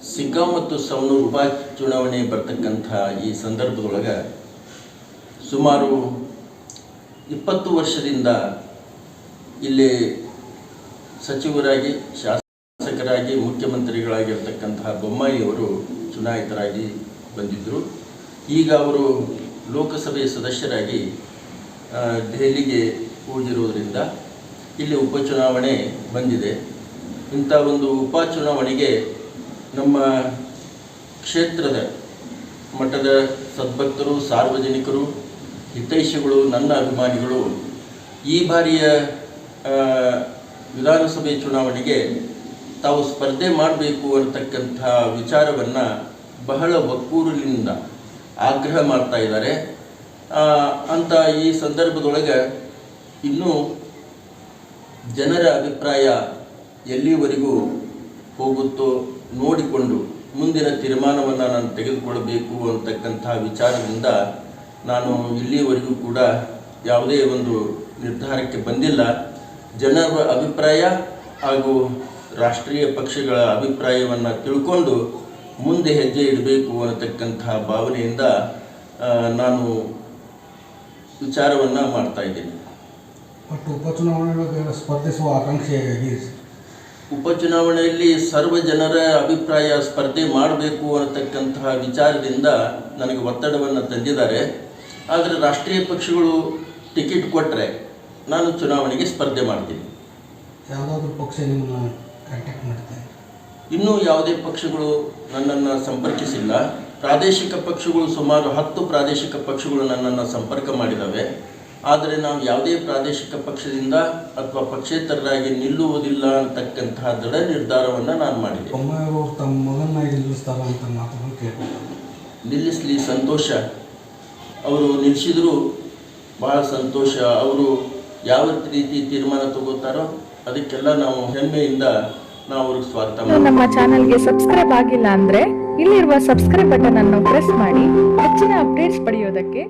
ಮತ್ತು ಸವಣೂರು ಉಪ ಚುನಾವಣೆ ಬರ್ತಕ್ಕಂಥ ಈ ಸಂದರ್ಭದೊಳಗೆ ಸುಮಾರು ಇಪ್ಪತ್ತು ವರ್ಷದಿಂದ ಇಲ್ಲಿ ಸಚಿವರಾಗಿ, ಶಾಸಕರಾಗಿ ಮುಖ್ಯಮಂತ್ರಿಗಳಾಗಿರ್ತಕ್ಕಂತಹ ಬೊಮ್ಮಾಯಿಯವರು ಚುನಾಯಿತರಾಗಿ ಬಂದಿದ್ದರು ಈಗ ಅವರು ಲೋಕಸಭೆ ಸದಸ್ಯರಾಗಿ ದೆಹಲಿಗೆ ಹೋಗಿರುವುದರಿಂದ ಇಲ್ಲಿ ಉಪಚುನಾವಣೆ ಬಂದಿದೆ. ಇಂಥ ಒಂದು ಉಪಚುನಾವಣೆಗೆ ನಮ್ಮ ಕ್ಷೇತ್ರದ ಮಠದ ಸದ್ಭಕ್ತರು, ಸಾರ್ವಜನಿಕರು, ಹಿತೈಷಿಗಳು, ನನ್ನ ಅಭಿಮಾನಿಗಳು, ಈ ಬಾರಿಯ ವಿಧಾನಸಭೆ ಚುನಾವಣೆಗೆ ತಾವು ಸ್ಪರ್ಧೆ ಮಾಡಬೇಕು ಅಂತಕ್ಕಂಥ ವಿಚಾರವನ್ನು ಬಹಳ ಒಕ್ಕೂರಿನಿಂದ ಆಗ್ರಹ ಮಾಡ್ತಾ ಇದ್ದಾರೆ. ಅಂತ ಈ ಸಂದರ್ಭದೊಳಗೆ ಇನ್ನೂ ಜನರ ಅಭಿಪ್ರಾಯ ಎಲ್ಲಿವರೆಗೂ ಹೋಗುತ್ತೋ ನೋಡಿಕೊಂಡು ಮುಂದಿನ ತೀರ್ಮಾನವನ್ನು ನಾನು ತೆಗೆದುಕೊಳ್ಳಬೇಕು ಅಂತಕ್ಕಂಥ ವಿಚಾರದಿಂದ ನಾನು ಇಲ್ಲಿಯವರೆಗೂ ಕೂಡ ಯಾವುದೇ ಒಂದು ನಿರ್ಧಾರಕ್ಕೆ ಬಂದಿಲ್ಲ. ಜನರ ಅಭಿಪ್ರಾಯ ಹಾಗೂ ರಾಷ್ಟ್ರೀಯ ಪಕ್ಷಗಳ ಅಭಿಪ್ರಾಯವನ್ನು ತಿಳ್ಕೊಂಡು ಮುಂದೆ ಹೆಜ್ಜೆ ಇಡಬೇಕು ಅನ್ನತಕ್ಕಂಥ ಭಾವನೆಯಿಂದ ನಾನು ವಿಚಾರವನ್ನು ಮಾಡ್ತಾ ಇದ್ದೀನಿ. ಒಟ್ಟು ಉಪಚುನಾವಣೆಗಳಿಗೆ ಸ್ಪರ್ಧಿಸುವ ಆಕಾಂಕ್ಷೆ ಉಪಚುನಾವಣೆಯಲ್ಲಿ ಸರ್ವ ಜನರ ಅಭಿಪ್ರಾಯ ಸ್ಪರ್ಧೆ ಮಾಡಬೇಕು ಅನ್ನತಕ್ಕಂತಹ ವಿಚಾರದಿಂದ ನನಗೆ ಒತ್ತಡವನ್ನು ತಂದಿದ್ದಾರೆ. ಆದರೆ ರಾಷ್ಟ್ರೀಯ ಪಕ್ಷಗಳು ಟಿಕೆಟ್ ಕೊಟ್ಟರೆ ನಾನು ಚುನಾವಣೆಗೆ ಸ್ಪರ್ಧೆ ಮಾಡ್ತೀನಿ. ಯಾವುದಾದ್ರೂ ಪಕ್ಷ ನಿಮ್ಮನ್ನು ಕಾಂಟ್ಯಾಕ್ಟ್ ಮಾಡ್ತಾರೆ ಇನ್ನೂ ಯಾವುದೇ ಪಕ್ಷಗಳು ನನ್ನನ್ನು ಸಂಪರ್ಕಿಸಿಲ್ಲ. ಪ್ರಾದೇಶಿಕ ಪಕ್ಷಗಳು ಸುಮಾರು ಹತ್ತು ಪ್ರಾದೇಶಿಕ ಪಕ್ಷಗಳು ನನ್ನನ್ನು ಸಂಪರ್ಕ ಮಾಡಿದ್ದಾವೆ ಆದರೆ ನಾವು ಯಾವುದೇ ಪ್ರಾದೇಶಿಕ ಪಕ್ಷದಿಂದ ಅಥವಾ ಪಕ್ಷೇತರರಾಗಿ ನಿಲ್ಲುವುದಿಲ್ಲ ಅಂತಕ್ಕಂತಹ ದೃಢ ನಿರ್ಧಾರವನ್ನು ನಾನು ಮಾಡಿದೆ. ತಮ್ಮ ಮಗನಾಗಿ ನಿಲ್ಲಿಸ್ತಾರ ಅಂತ ಮಾತನ್ನು ಕೇಳ್ಕೊತಾರೆ ನಿಲ್ಲಿಸಲಿ ಸಂತೋಷ. ಅವರು ನಿಲ್ಲಿಸಿದ್ರು ಬಹಳ ಸಂತೋಷ. ಅವರು ಯಾವ ರೀತಿ ತೀರ್ಮಾನ ತಗೋತಾರೋ ಅದಕ್ಕೆಲ್ಲ ನಾವು ಹೆಮ್ಮೆಯಿಂದ ನಾವು ಅವ್ರಿಗೆ ಸ್ವಾಗತ ಮಾಡ್ತೀವಿ ನಮ್ಮ ಚಾನೆಲ್ಗೆ ಸಬ್ಸ್ಕ್ರೈಬ್ ಆಗಿಲ್ಲ ಅಂದ್ರೆ ಇಲ್ಲಿರುವ ಸಬ್ಸ್ಕ್ರೈಬ್ ಬಟನ್ ಅನ್ನು ಪ್ರೆಸ್ ಮಾಡಿ ಹೆಚ್ಚಿನ ಅಪ್ಡೇಟ್ಸ್ ಪಡೆಯೋದಕ್ಕೆ